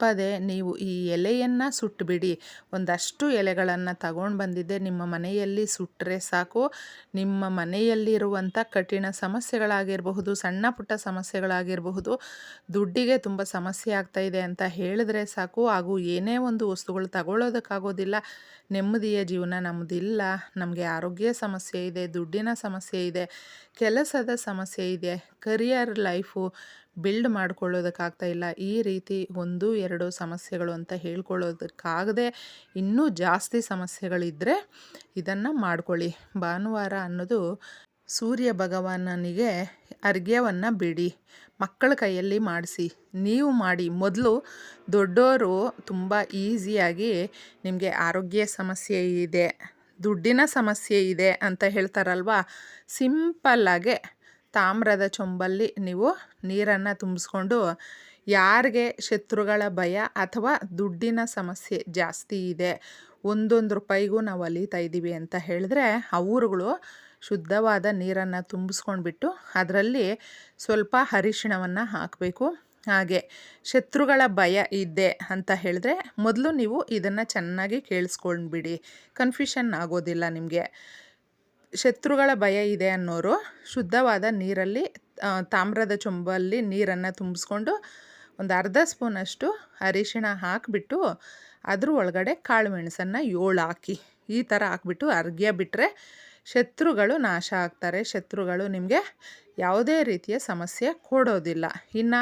ತಪ್ಪದೆ ನೀವು ಈ ಎಲೆಯನ್ನು ಸುಟ್ಟುಬಿಡಿ ಒಂದಷ್ಟು ಎಲೆಗಳನ್ನು ತಗೊಂಡು ಬಂದಿದ್ದೆ. ನಿಮ್ಮ ಮನೆಯಲ್ಲಿ ಸುಟ್ಟರೆ ಸಾಕು. ನಿಮ್ಮ ಮನೆಯಲ್ಲಿರುವಂಥ ಕಠಿಣ ಸಮಸ್ಯೆಗಳಾಗಿರಬಹುದು, ಸಣ್ಣ ಪುಟ್ಟ ಸಮಸ್ಯೆಗಳಾಗಿರಬಹುದು, ದುಡ್ಡಿಗೆ ತುಂಬ ಸಮಸ್ಯೆ ಆಗ್ತಾ ಇದೆ ಅಂತ ಹೇಳಿದ್ರೆ ಸಾಕು. ಹಾಗೂ ಏನೇ ಒಂದು ವಸ್ತುಗಳು ತಗೊಳ್ಳೋದಕ್ಕಾಗೋದಿಲ್ಲ. ನೆಮ್ಮದಿಯ ಜೀವನ ನಮ್ಮದಿಲ್ಲ ನಮಗೆ ಆರೋಗ್ಯ ಸಮಸ್ಯೆ ಇದೆ, ದುಡ್ಡಿನ ಸಮಸ್ಯೆ ಇದೆ, ಕೆಲಸದ ಸಮಸ್ಯೆ ಇದೆ ಕರಿಯರ್ ಲೈಫು ಬಿಲ್ಡ್ ಮಾಡ್ಕೊಳ್ಳೋದಕ್ಕಾಗ್ತಾ ಇಲ್ಲ. ಈ ರೀತಿ ಒಂದು, ಎರಡು ಸಮಸ್ಯೆಗಳು ಅಂತ ಹೇಳ್ಕೊಳ್ಳೋದಕ್ಕಾಗದೆ ಇನ್ನೂ ಜಾಸ್ತಿ ಸಮಸ್ಯೆಗಳಿದ್ದರೆ ಇದನ್ನು ಮಾಡ್ಕೊಳ್ಳಿ. ಭಾನುವಾರ ಅನ್ನೋದು ಸೂರ್ಯ ಭಗವಾನನಿಗೆ ಅರ್ಘ್ಯವನ್ನು ಬಿಡಿ. ಮಕ್ಕಳ ಕೈಯಲ್ಲಿ ಮಾಡಿಸಿ. ನೀವು ಮಾಡಿ. ಮೊದಲು ದೊಡ್ಡವರು ತುಂಬ ಈಸಿಯಾಗಿ ನಿಮಗೆ ಆರೋಗ್ಯ ಸಮಸ್ಯೆ ಇದೆ, ದುಡ್ಡಿನ ಸಮಸ್ಯೆ ಇದೆ ಅಂತ ಹೇಳ್ತಾರಲ್ವ? ಸಿಂಪಲ್ಲಾಗೆ ತಾಮ್ರದ ಚೊಂಬಲ್ಲಿ ನೀವು ನೀರನ್ನು ತುಂಬಿಸ್ಕೊಂಡು ಯಾರಿಗೆ ಶತ್ರುಗಳ ಭಯ ಅಥವಾ ದುಡ್ಡಿನ ಸಮಸ್ಯೆ ಜಾಸ್ತಿ ಇದೆ, ಒಂದೊಂದು ರೂಪಾಯಿಗೂ ನಾವು ಅಲಿತಾ ಇದ್ದೀವಿ ಅಂತ ಹೇಳಿದ್ರೆ ಅವರುಗಳು ಶುದ್ಧವಾದ ನೀರನ್ನು ತುಂಬಿಸ್ಕೊಂಡ್ಬಿಟ್ಟು ಅದರಲ್ಲಿ ಸ್ವಲ್ಪ ಅರಿಶಿಣವನ್ನು ಹಾಕಬೇಕು. ಹಾಗೆ ಶತ್ರುಗಳ ಭಯ ಇದೆ ಅಂತ ಹೇಳಿದ್ರೆ ಮೊದಲು ನೀವು ಇದನ್ನು ಚೆನ್ನಾಗಿ ಕೇಳಿಸ್ಕೊಂಡ್ಬಿಡಿ. ಕನ್ಫ್ಯೂಷನ್ ಆಗೋದಿಲ್ಲ ನಿಮಗೆ. ಶತ್ರುಗಳ ಭಯ ಇದೆ ಅನ್ನೋರು ಶುದ್ಧವಾದ ನೀರಲ್ಲಿ ತಾಮ್ರದ ಚೊಂಬಲ್ಲಿ ನೀರನ್ನು ತುಂಬಿಸ್ಕೊಂಡು ಒಂದು ಅರ್ಧ ಸ್ಪೂನಷ್ಟು ಅರಿಶಿಣ ಹಾಕಿಬಿಟ್ಟು ಅದ್ರ ಒಳಗಡೆ ಕಾಳು ಮೆಣಸನ್ನು ಏಳು ಹಾಕಿ. ಈ ಥರ ಹಾಕ್ಬಿಟ್ಟು ಅರ್ಘ್ಯ ಬಿಟ್ಟರೆ ಶತ್ರುಗಳು ನಾಶ ಆಗ್ತಾರೆ. ಶತ್ರುಗಳು ನಿಮಗೆ ಯಾವುದೇ ರೀತಿಯ ಸಮಸ್ಯೆ ಕೊಡೋದಿಲ್ಲ. ಇನ್ನು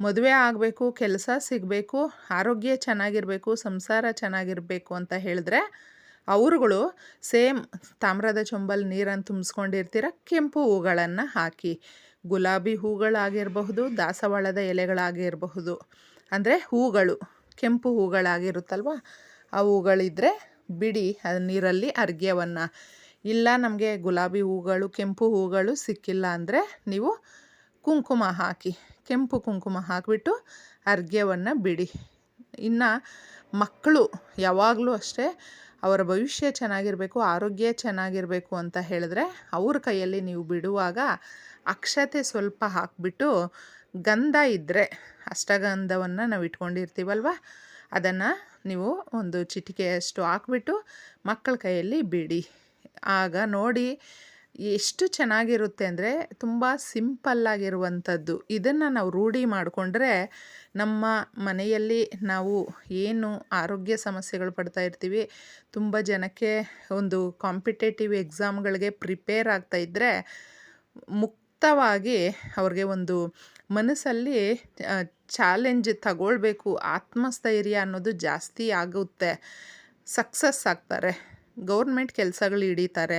ಮದುವೆ ಆಗಬೇಕು, ಕೆಲಸ ಸಿಗಬೇಕು, ಆರೋಗ್ಯ ಚೆನ್ನಾಗಿರಬೇಕು, ಸಂಸಾರ ಚೆನ್ನಾಗಿರಬೇಕು ಅಂತ ಹೇಳಿದ್ರೆ ಅವರುಗಳು ಸೇಮ್ ತಾಮ್ರದ ಚೊಂಬಲ್ಲಿ ನೀರನ್ನು ತುಂಬಿಸ್ಕೊಂಡಿರ್ತೀರ, ಕೆಂಪು ಹೂಗಳನ್ನು ಹಾಕಿ, ಗುಲಾಬಿ ಹೂಗಳಾಗಿರಬಹುದು, ದಾಸವಾಳದ ಎಲೆಗಳಾಗಿರಬಹುದು. ಅಂದರೆ ಹೂಗಳು, ಕೆಂಪು ಹೂಗಳಾಗಿರುತ್ತಲ್ವ? ಆ ಹೂಗಳಿದ್ದರೆ ಬಿಡಿ ಅದು ನೀರಲ್ಲಿ ಅರ್ಘ್ಯವನ್ನು. ಇಲ್ಲ ನಮಗೆ ಗುಲಾಬಿ ಹೂಗಳು, ಕೆಂಪು ಹೂಗಳು ಸಿಕ್ಕಿಲ್ಲ ಅಂದರೆ ನೀವು ಕುಂಕುಮ ಹಾಕಿ, ಕೆಂಪು ಕುಂಕುಮ ಹಾಕಿಬಿಟ್ಟು ಅರ್ಘ್ಯವನ್ನು ಬಿಡಿ. ಇನ್ನು ಮಕ್ಕಳು ಯಾವಾಗಲೂ ಅಷ್ಟೇ ಅವರ ಭವಿಷ್ಯ ಚೆನ್ನಾಗಿರಬೇಕು, ಆರೋಗ್ಯ ಚೆನ್ನಾಗಿರಬೇಕು ಅಂತ ಹೇಳಿದ್ರೆ ಅವ್ರ ಕೈಯಲ್ಲಿ ನೀವು ಬಿಡುವಾಗ ಅಕ್ಷತೆ ಸ್ವಲ್ಪ ಹಾಕಿಬಿಟ್ಟು ಗಂಧ ಇದ್ದರೆ ಅಷ್ಟಗಂಧವನ್ನು ನಾವು ಇಟ್ಕೊಂಡಿರ್ತೀವಲ್ವ? ಅದನ್ನು ನೀವು ಒಂದು ಚಿಟಿಕೆಯಷ್ಟು ಹಾಕ್ಬಿಟ್ಟು ಮಕ್ಕಳ ಕೈಯಲ್ಲಿ ಬಿಡಿ. ಆಗ ನೋಡಿ ಎಷ್ಟು ಚೆನ್ನಾಗಿರುತ್ತೆ ಅಂದರೆ ತುಂಬ ಸಿಂಪಲ್ಲಾಗಿರುವಂಥದ್ದು ಇದನ್ನು ನಾವು ರೂಢಿ ಮಾಡಿಕೊಂಡ್ರೆ ನಮ್ಮ ಮನೆಯಲ್ಲಿ ನಾವು ಏನು ಆರೋಗ್ಯ ಸಮಸ್ಯೆಗಳು ಪಡ್ತಾ ಇರ್ತೀವಿ, ತುಂಬ ಜನಕ್ಕೆ ಒಂದು ಕಾಂಪಿಟೇಟಿವ್ ಎಕ್ಸಾಮ್ಗಳಿಗೆ ಪ್ರಿಪೇರ್ ಆಗ್ತಾ ಇದ್ದರೆ ಮುಕ್ತವಾಗಿ ಅವ್ರಿಗೆ ಒಂದು ಮನಸ್ಸಲ್ಲಿ ಚಾಲೆಂಜ್ ತಗೊಳ್ಬೇಕು, ಆತ್ಮಸ್ಥೈರ್ಯ ಅನ್ನೋದು ಜಾಸ್ತಿ ಆಗುತ್ತೆ, ಸಕ್ಸಸ್ ಆಗ್ತಾರೆ. ಗೌರ್ಮೆಂಟ್ ಕೆಲಸಗಳು ಹಿಡಿತಾರೆ.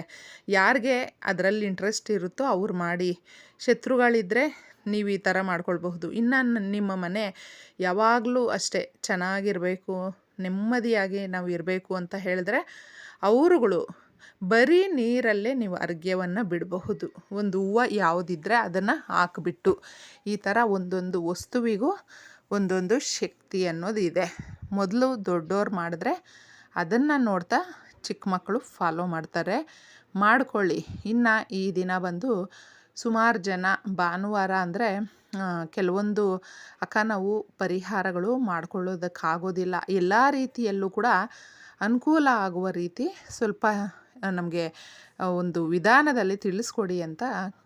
ಯಾರಿಗೆ ಅದರಲ್ಲಿ ಇಂಟ್ರೆಸ್ಟ್ ಇರುತ್ತೋ ಅವ್ರು ಮಾಡಿ. ಶತ್ರುಗಳಿದ್ದರೆ ನೀವು ಈ ಥರ ಮಾಡ್ಕೊಳ್ಬಹುದು. ಇನ್ನು ನಿಮ್ಮ ಮನೆ ಯಾವಾಗಲೂ ಅಷ್ಟೇ ಚೆನ್ನಾಗಿರಬೇಕು, ನೆಮ್ಮದಿಯಾಗಿ ನಾವು ಇರಬೇಕು ಅಂತ ಹೇಳಿದ್ರೆ ಅವರುಗಳು ಬರೀ ನೀರಲ್ಲೇ ನೀವು ಅರ್ಘ್ಯವನ್ನು ಬಿಡಬಹುದು. ಒಂದು ಹೂವು ಯಾವುದಿದ್ರೆ ಅದನ್ನು ಹಾಕಿಬಿಟ್ಟು. ಈ ಥರ ಒಂದೊಂದು ವಸ್ತುವಿಗೂ ಒಂದೊಂದು ಶಕ್ತಿ ಅನ್ನೋದು ಇದೆ. ಮೊದಲು ದೊಡ್ಡೋರು ಮಾಡಿದ್ರೆ ಅದನ್ನು ನೋಡ್ತಾ ಚಿಕ್ಕ ಮಕ್ಕಳು ಫಾಲೋ ಮಾಡ್ತಾರೆ. ಮಾಡ್ಕೊಳ್ಳಿ. ಇನ್ನು ಈ ದಿನ ಬಂದು ಸುಮಾರು ಜನ ಭಾನುವಾರ ಅಂದರೆ ಕೆಲವೊಂದು ಅಕ್ಕ ನಾವು ಪರಿಹಾರಗಳು ಮಾಡ್ಕೊಳ್ಳೋದಕ್ಕಾಗೋದಿಲ್ಲ. ಎಲ್ಲ ರೀತಿಯಲ್ಲೂ ಕೂಡ ಅನುಕೂಲ ಆಗುವ ರೀತಿ ಸ್ವಲ್ಪ ನಮಗೆ ಒಂದು ವಿಧಾನದಲ್ಲಿ ತಿಳಿಸ್ಕೊಡಿ ಅಂತ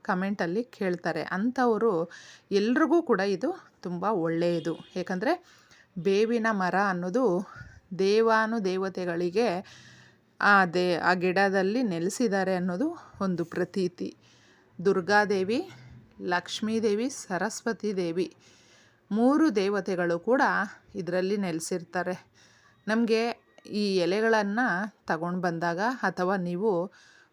ಕಮೆಂಟಲ್ಲಿ ಕೇಳ್ತಾರೆ. ಅಂಥವರು ಎಲ್ರಿಗೂ ಕೂಡ ಇದು ತುಂಬ ಒಳ್ಳೆಯದು. ಏಕೆಂದರೆ ಬೇವಿನ ಮರ ಅನ್ನೋದು ದೇವಾನು ದೇವತೆಗಳಿಗೆ ಆ ದೇ, ಆ ಗಿಡದಲ್ಲಿ ನೆಲೆಸಿದ್ದಾರೆ ಅನ್ನೋದು ಒಂದು ಪ್ರತೀತಿ. ದುರ್ಗಾದೇವಿ, ಲಕ್ಷ್ಮೀದೇವಿ, ಸರಸ್ವತಿ ದೇವಿ ಮೂರು ದೇವತೆಗಳು ಕೂಡ ಇದರಲ್ಲಿ ನೆಲೆಸಿರ್ತಾರೆ. ನಮಗೆ ಈ ಎಲೆಗಳನ್ನು ತಗೊಂಡು ಬಂದಾಗ ಅಥವಾ ನೀವು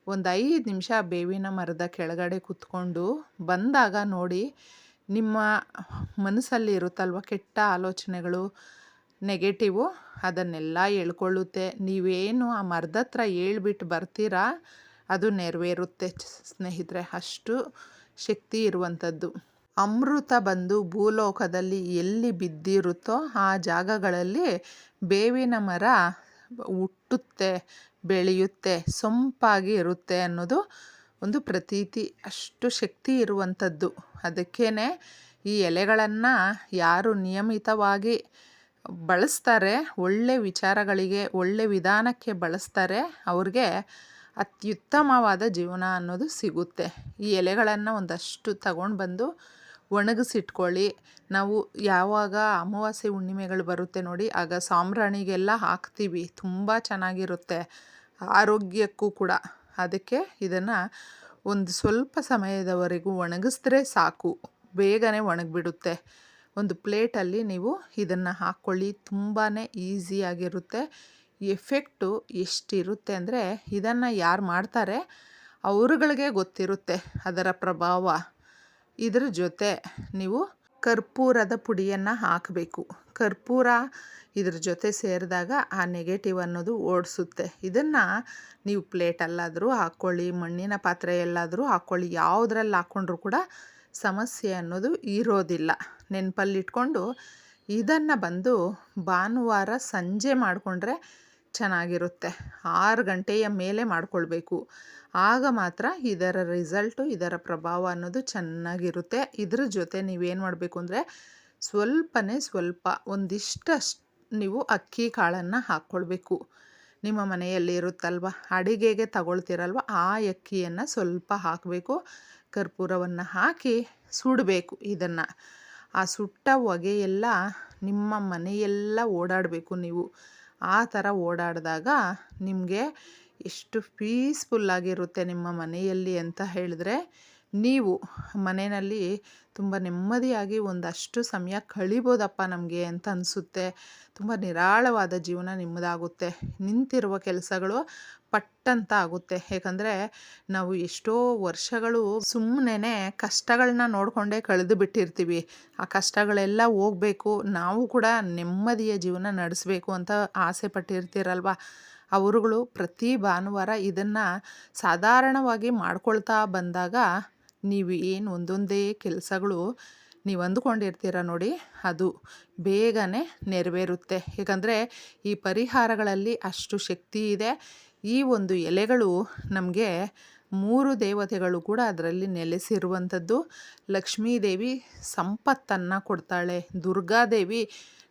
ಒಂದು ಐದು ನಿಮಿಷ ಬೇವಿನ ಮರದ ಕೆಳಗಡೆ ಕೂತ್ಕೊಂಡು ಬಂದಾಗ ನೋಡಿ ನಿಮ್ಮ ಮನಸ್ಸಲ್ಲಿ ಇರುತ್ತಲ್ವ ಕೆಟ್ಟ ಆಲೋಚನೆಗಳು ನೆಗೆಟಿವು ಅದನ್ನೆಲ್ಲ ಹೇಳ್ಕೊಳ್ಳುತ್ತೆ. ನೀವೇನು ಆ ಮರದ ಹತ್ರ ಹೇಳ್ಬಿಟ್ಟು ಬರ್ತೀರಾ? ಅದು ನೆರವೇರುತ್ತೆ ಸ್ನೇಹಿತರೆ. ಅಷ್ಟು ಶಕ್ತಿ ಇರುವಂಥದ್ದು. ಅಮೃತ ಬಂದು ಭೂಲೋಕದಲ್ಲಿ ಎಲ್ಲಿ ಬಿದ್ದಿರುತ್ತೋ ಆ ಜಾಗಗಳಲ್ಲಿ ಬೇವಿನ ಮರ ಹುಟ್ಟುತ್ತೆ, ಬೆಳೆಯುತ್ತೆ, ಸೊಂಪಾಗಿ ಇರುತ್ತೆ ಅನ್ನೋದು ಒಂದು ಪ್ರತೀತಿ. ಅಷ್ಟು ಶಕ್ತಿ ಇರುವಂಥದ್ದು. ಅದಕ್ಕೇ ಈ ಎಲೆಗಳನ್ನು ಯಾರು ನಿಯಮಿತವಾಗಿ ಬಳಸ್ತಾರೆ, ಒಳ್ಳೆ ವಿಚಾರಗಳಿಗೆ, ಒಳ್ಳೆ ವಿಧಾನಕ್ಕೆ ಬಳಸ್ತಾರೆ, ಅವ್ರಿಗೆ ಅತ್ಯುತ್ತಮವಾದ ಜೀವನ ಅನ್ನೋದು ಸಿಗುತ್ತೆ. ಈ ಎಲೆಗಳನ್ನು ಒಂದಷ್ಟು ತಗೊಂಡು ಬಂದು ಒಣಗಿಸಿಟ್ಕೊಳ್ಳಿ. ನಾವು ಯಾವಾಗ ಅಮಾವಾಸ್ಯೆ ಹುಣ್ಣಿಮೆಗಳು ಬರುತ್ತೆ ನೋಡಿ, ಆಗ ಸಾಂಬ್ರಾಣಿಗೆಲ್ಲ ಹಾಕ್ತೀವಿ. ತುಂಬ ಚೆನ್ನಾಗಿರುತ್ತೆ. ಆರೋಗ್ಯಕ್ಕೂ ಕೂಡ. ಅದಕ್ಕೆ ಇದನ್ನು ಒಂದು ಸ್ವಲ್ಪ ಸಮಯದವರೆಗೂ ಒಣಗಿಸಿದ್ರೆ ಸಾಕು. ಬೇಗನೆ ಒಣಗಿಬಿಡುತ್ತೆ. ಒಂದು ಪ್ಲೇಟಲ್ಲಿ ನೀವು ಇದನ್ನು ಹಾಕ್ಕೊಳ್ಳಿ. ತುಂಬಾ ಈಸಿಯಾಗಿರುತ್ತೆ. ಎಫೆಕ್ಟು ಎಷ್ಟಿರುತ್ತೆ ಅಂದರೆ ಇದನ್ನು ಯಾರು ಮಾಡ್ತಾರೆ? ಅವ್ರುಗಳಿಗೆ ಗೊತ್ತಿರುತ್ತೆ ಅದರ ಪ್ರಭಾವ. ಇದ್ರ ಜೊತೆ ನೀವು ಕರ್ಪೂರದ ಪುಡಿಯನ್ನು ಹಾಕಬೇಕು. ಕರ್ಪೂರ ಇದ್ರ ಜೊತೆ ಸೇರಿದಾಗ ಆ ನೆಗೆಟಿವ್ ಅನ್ನೋದು ಓಡಿಸುತ್ತೆ. ಇದನ್ನು ನೀವು ಪ್ಲೇಟಲ್ಲಾದರೂ ಹಾಕ್ಕೊಳ್ಳಿ, ಮಣ್ಣಿನ ಪಾತ್ರೆಯಲ್ಲಾದರೂ ಹಾಕ್ಕೊಳ್ಳಿ, ಯಾವುದ್ರಲ್ಲಿ ಹಾಕ್ಕೊಂಡ್ರೂ ಕೂಡ ಸಮಸ್ಯೆ ಅನ್ನೋದು ಇರೋದಿಲ್ಲ. ನೆನಪಲ್ಲಿಟ್ಕೊಂಡು ಇದನ್ನು ಬಂದು ಭಾನುವಾರ ಸಂಜೆ ಮಾಡಿಕೊಂಡ್ರೆ ಚೆನ್ನಾಗಿರುತ್ತೆ. ಆರು ಗಂಟೆಯ ಮೇಲೆ ಮಾಡಿಕೊಳ್ಬೇಕು. ಆಗ ಮಾತ್ರ ಇದರ ರಿಸಲ್ಟು, ಇದರ ಪ್ರಭಾವ ಅನ್ನೋದು ಚೆನ್ನಾಗಿರುತ್ತೆ. ಇದ್ರ ಜೊತೆ ನೀವೇನು ಮಾಡಬೇಕು ಅಂದರೆ ಸ್ವಲ್ಪನೇ ಸ್ವಲ್ಪ ಒಂದಿಷ್ಟಷ್ಟು ನೀವು ಅಕ್ಕಿ ಕಾಳನ್ನು ಹಾಕ್ಕೊಳ್ಬೇಕು. ನಿಮ್ಮ ಮನೆಯಲ್ಲಿ ಇರುತ್ತಲ್ವ? ಅಡಿಗೆಗೆ ತಗೊಳ್ತೀರಲ್ವ? ಆ ಅಕ್ಕಿಯನ್ನು ಸ್ವಲ್ಪ ಹಾಕಬೇಕು. ಕರ್ಪೂರವನ್ನು ಹಾಕಿ ಸುಡಬೇಕು ಇದನ್ನು. ಆ ಸುಟ್ಟ ಹೊಗೆಯೆಲ್ಲ ನಿಮ್ಮ ಮನೆಯೆಲ್ಲ ಓಡಾಡಬೇಕು ನೀವು. ಆ ಥರ ಓಡಾಡಿದಾಗ ನಿಮಗೆ ಎಷ್ಟು ಪೀಸ್ಫುಲ್ಲಾಗಿರುತ್ತೆ ನಿಮ್ಮ ಮನೆಯಲ್ಲಿ ಅಂತ ಹೇಳಿದ್ರೆ ನೀವು ಮನೆಯಲ್ಲಿ ತುಂಬ ನೆಮ್ಮದಿಯಾಗಿ ಒಂದಷ್ಟು ಸಮಯ ಕಳಿಬೋದಪ್ಪ ನಮಗೆ ಅಂತ ಅನಿಸುತ್ತೆ. ತುಂಬ ನಿರಾಳವಾದ ಜೀವನ ನಿಮ್ಮದಾಗುತ್ತೆ. ನಿಂತಿರುವ ಕೆಲಸಗಳು ಪಟ್ಟಂತ ಆಗುತ್ತೆ. ಏಕೆಂದರೆ ನಾವು ಎಷ್ಟೋ ವರ್ಷಗಳು ಸುಮ್ಮನೆ ಕಷ್ಟಗಳನ್ನ ನೋಡಿಕೊಂಡೇ ಕಳೆದು ಬಿಟ್ಟಿರ್ತೀವಿ. ಆ ಕಷ್ಟಗಳೆಲ್ಲ ಹೋಗಬೇಕು. ನಾವು ಕೂಡ ನೆಮ್ಮದಿಯ ಜೀವನ ನಡೆಸಬೇಕು ಅಂತ ಆಸೆ ಪಟ್ಟಿರ್ತೀರಲ್ವ? ಅವರುಗಳು ಪ್ರತಿ ಭಾನುವಾರ ಇದನ್ನು ಸಾಧಾರಣವಾಗಿ ಮಾಡ್ಕೊಳ್ತಾ ಬಂದಾಗ ನೀವು ಏನು ಒಂದೊಂದೇ ಕೆಲಸಗಳು ನೀವು ಅಂದುಕೊಂಡಿರ್ತೀರ ನೋಡಿ, ಅದು ಬೇಗನೆ ನೆರವೇರುತ್ತೆ. ಏಕೆಂದರೆ ಈ ಪರಿಹಾರಗಳಲ್ಲಿ ಅಷ್ಟು ಶಕ್ತಿ ಇದೆ. ಈ ಒಂದು ಎಲೆಗಳು ನಮಗೆ ಮೂರು ದೇವತೆಗಳು ಕೂಡ ಅದರಲ್ಲಿ ನೆಲೆಸಿರುವಂಥದ್ದು. ಲಕ್ಷ್ಮೀದೇವಿ ಸಂಪತ್ತನ್ನು ಕೊಡ್ತಾಳೆ. ದುರ್ಗಾದೇವಿ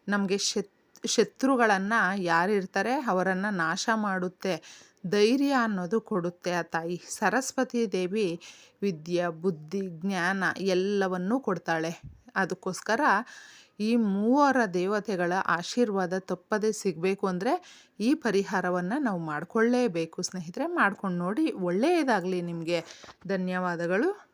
ನಮಗೆ ಶತ್, ಶತ್ರುಗಳನ್ನು ಯಾರಿರ್ತಾರೆ ಅವರನ್ನು ನಾಶ ಮಾಡುತ್ತೆ. ಧೈರ್ಯ ಅನ್ನೋದು ಕೊಡುತ್ತೆ ಆ ತಾಯಿ. ಸರಸ್ವತಿ ದೇವಿ ವಿದ್ಯೆ, ಬುದ್ಧಿ, ಜ್ಞಾನ ಎಲ್ಲವನ್ನೂ ಕೊಡ್ತಾಳೆ. ಅದಕ್ಕೋಸ್ಕರ ಈ ಮೂವರ ದೇವತೆಗಳ ಆಶೀರ್ವಾದ ತಪ್ಪದೇ ಸಿಗಬೇಕು ಅಂದರೆ ಈ ಪರಿಹಾರವನ್ನು ನಾವು ಮಾಡಿಕೊಳ್ಳೇಬೇಕು. ಸ್ನೇಹಿತರೆ, ಮಾಡ್ಕೊಂಡು ನೋಡಿ ಒಳ್ಳೆಯದಾಗಲಿ ನಿಮಗೆ. ಧನ್ಯವಾದಗಳು.